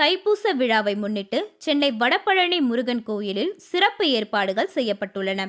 தைப்பூச விழாவை முன்னிட்டு சென்னை வடபழனி முருகன் கோயிலில் சிறப்பு ஏற்பாடுகள் செய்யப்பட்டுள்ளன.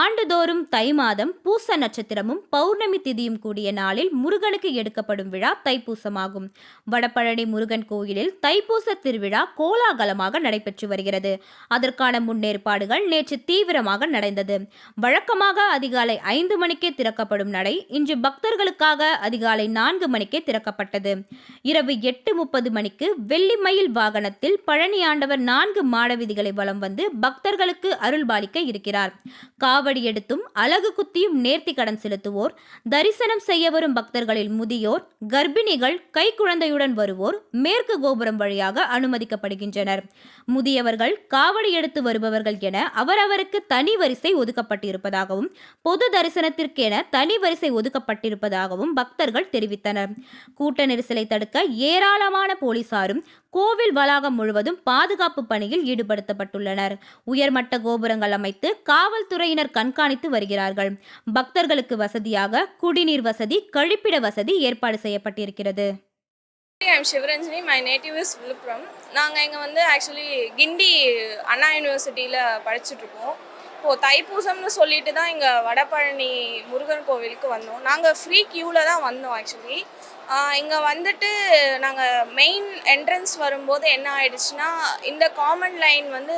ஆண்டுதோறும் தை மாதம் பூச நட்சத்திரமும் பௌர்ணமி திதியும் கூடிய நாளில் முருகனுக்கு எடுக்கப்படும் விழா தைப்பூசமாகும். வடபழனி முருகன் கோயிலில் தைப்பூச திருவிழா கோலாகலமாக நடைபெற்று வருகிறது. அதற்கான முன்னேற்பாடுகள் நேற்று தீவிரமாக நடந்தது. வழக்கமாக அதிகாலை ஐந்து மணிக்கே திறக்கப்படும் நடை இன்று பக்தர்களுக்காக அதிகாலை நான்கு மணிக்கே திறக்கப்பட்டது. இரவு எட்டு முப்பது மணிக்கு வெள்ளிமயில் வாகனத்தில் பழனி ஆண்டவர் நான்கு மாடவீதிகளை வலம் வந்து பக்தர்களுக்கு அருள்பாலிக்க இருக்கிறார். காவடி எடுத்தும் அழகு குத்தியும் நேர்த்தி கடன் செலுத்துவோர் தரிசனம் செய்ய வரும் பக்தர்களில் முதியோர் கர்ப்பிணிகள் கைக்குழந்தையுடன் வருவோர் மேற்கு கோபுரம் வழியாக அனுமதிக்கப்படுகின்றனர். முதியவர்கள் காவடி எடுத்து வருபவர்கள் என அவரவருக்கு தனி வரிசை ஒதுக்கப்பட்டிருப்பதாகவும் பொது தரிசனத்திற்கென தனி வரிசை ஒதுக்கப்பட்டிருப்பதாகவும் பக்தர்கள் தெரிவித்தனர். கூட்ட நெரிசலை தடுக்க ஏராளமான போலீசாரும் கோவில் வளாகம் முழுவதும் பாதுகாப்பு பணியில் ஈடுபடுத்தப்பட்டுள்ளனர். உயர்மட்ட கோபுரங்கள் அமைத்து காவல்துறையினர் கண்காணித்து வருகிறார்கள். பக்தர்களுக்கு வசதியாக குடிநீர் வசதி கழிப்பிட வசதி ஏற்பாடு செய்யப்பட்டிருக்கிறது. I'm Sivaranjani my native is Villupuram நாங்கள் இங்கே வந்து ஆக்சுவலி கிண்டி அண்ணா யூனிவர்சிட்டியில் படிச்சுட்ருக்கோம் இப்போது தைப்பூசம்னு சொல்லிட்டு தான் இங்கே வடபழனி முருகன் கோவிலுக்கு வந்தோம். நாங்கள் ஃப்ரீ க்யூவில் தான் வந்தோம் ஆக்சுவலி இங்கே வந்துட்டு நாங்கள் மெயின் என்ட்ரன்ஸ் வரும்போது என்ன ஆயிடுச்சுன்னா இந்த காமன் லைன் வந்து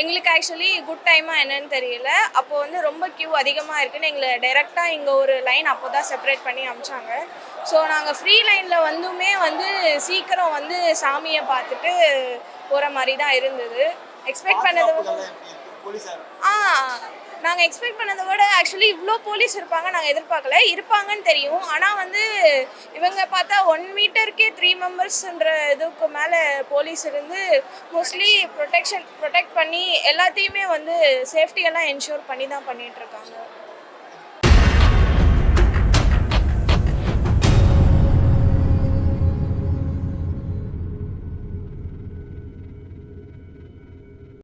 எங்களுக்கு ஆக்சுவலி குட் டைமாக என்னன்னு தெரியல. அப்போது வந்து ரொம்ப க்யூ அதிகமாக இருக்குன்னு எங்களை டைரெக்டாக இங்கே ஒரு லைன் அப்போ தான் செப்பரேட் பண்ணி அமிச்சாங்க. ஸோ நாங்கள் ஃப்ரீ லைனில் வந்துமே வந்து சீக்கிரம் வந்து சாமியை பார்த்துட்டு போகிற மாதிரி தான் இருந்தது. எக்ஸ்பெக்ட் பண்ணது ஆ நாங்கள் எக்ஸ்பெக்ட் பண்ணதை விட ஆக்சுவலி இவ்வளோ போலீஸ் இருப்பாங்க நாங்கள் எதிர்பார்க்கல. இருப்பாங்கன்னு தெரியும். ஆனால் வந்து இவங்க பார்த்தா ஒன் மீட்டருக்கே த்ரீ மெம்பர்ஸ்ன்ற இதுக்கு மேலே போலீஸ் இருந்து மோஸ்ட்லி ப்ரொடெக்ஷன் ப்ரொடெக்ட் பண்ணி எல்லாத்தையுமே வந்து சேஃப்டியெல்லாம் என்ஷூர் பண்ணி தான் பண்ணிகிட்ருக்காங்க